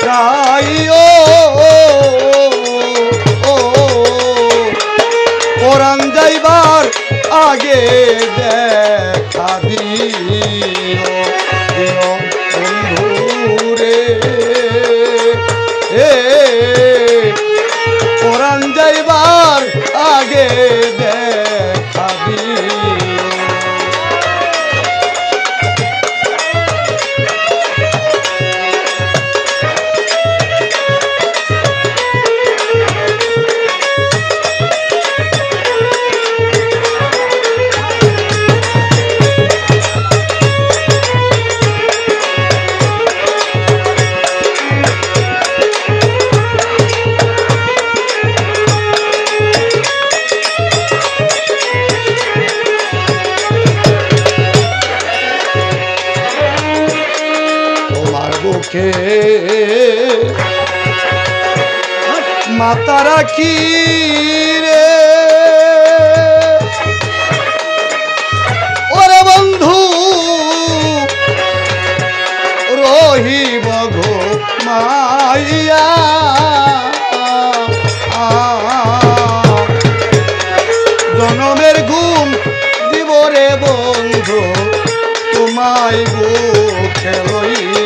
যাই ও ও, পরাণ যাইবার আগে দেখা দিও মাতা রাখি রে। ওরে বন্ধু, রহিব গো মাইয়া। জনমের ঘুম দিব রে বন্ধু, তোমায় বুকে লইয়া।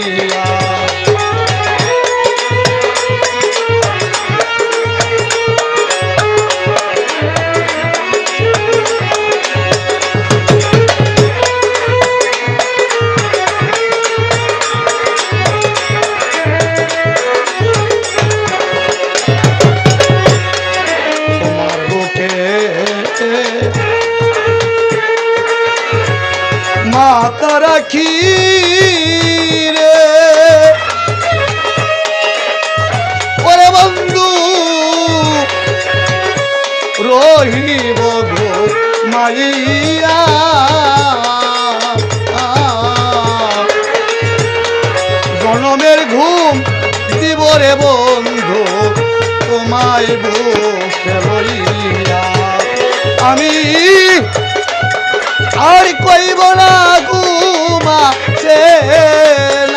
দিব রে বন্ধু তোমায় বুকে আমি আর কইব না ঘুমা না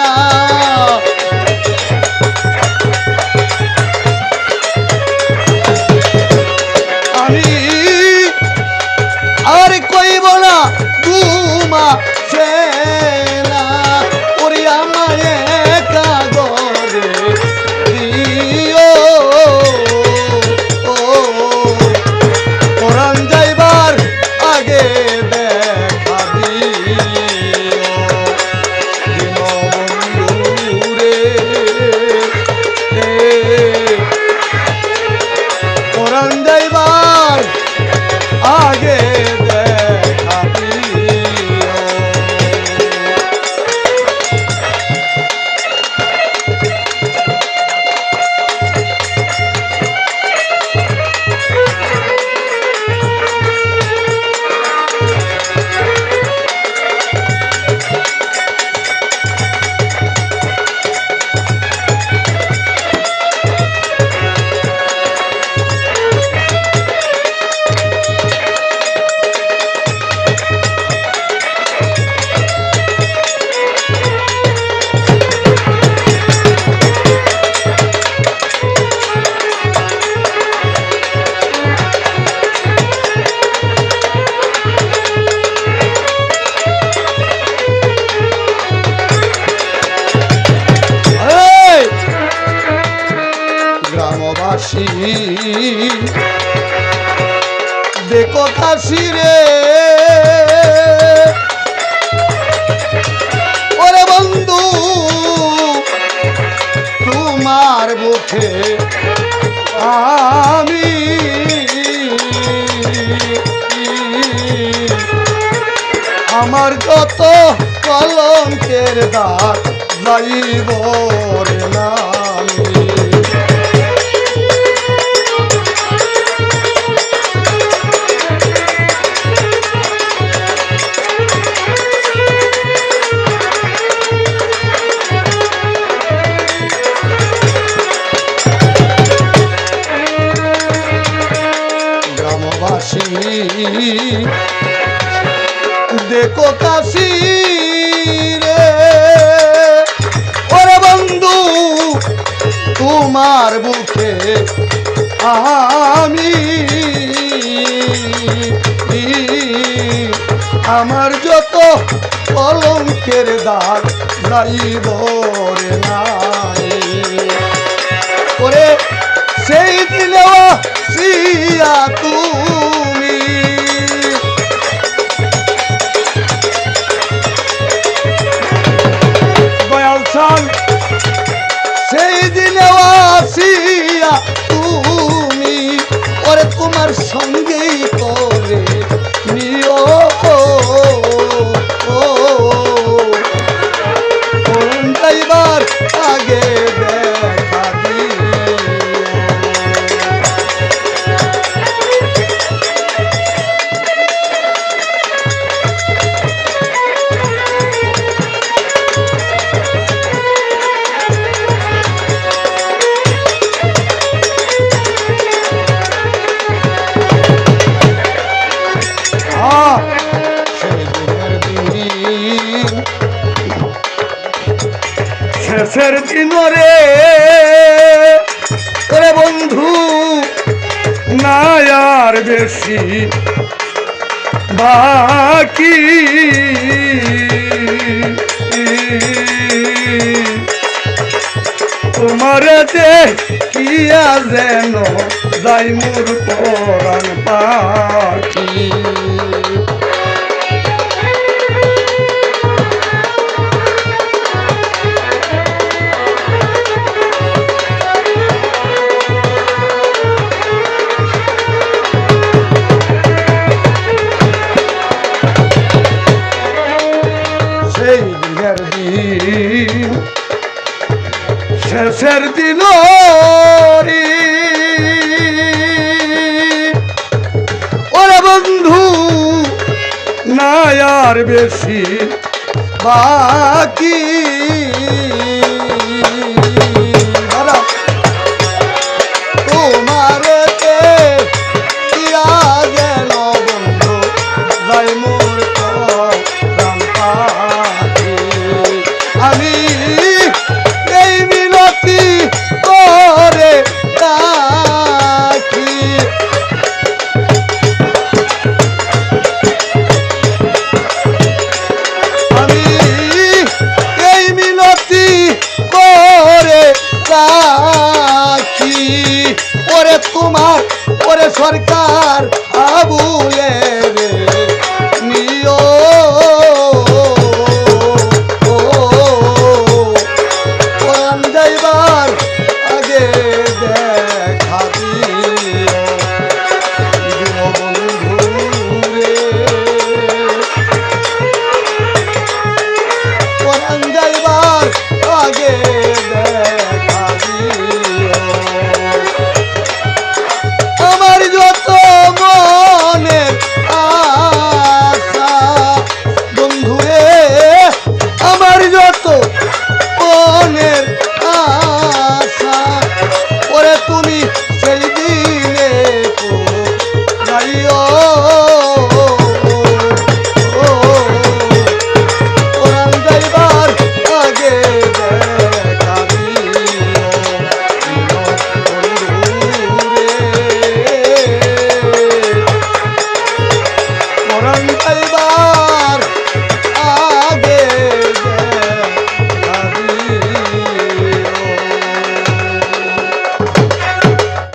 কাশি রে। ওরে বন্ধু তোমার বুকে আমি আমার যত কলঙ্কের দাগ যাইব রে নামি দেখো কাশি রে ওরে বন্ধু, তোমার বুকে আমি আমার যত কলঙ্কের দাগ যাইব রে নাই। করে সেই দিলে সিয়া তুমি শেষের দিন রে ওরে বন্ধু না আর বেশি বাকি। তোমার যে কিয়া যেন যাই মোর পরাণ পাখি। শেষের দিন রে ওরে বন্ধু না আর বেশি বাকি। orang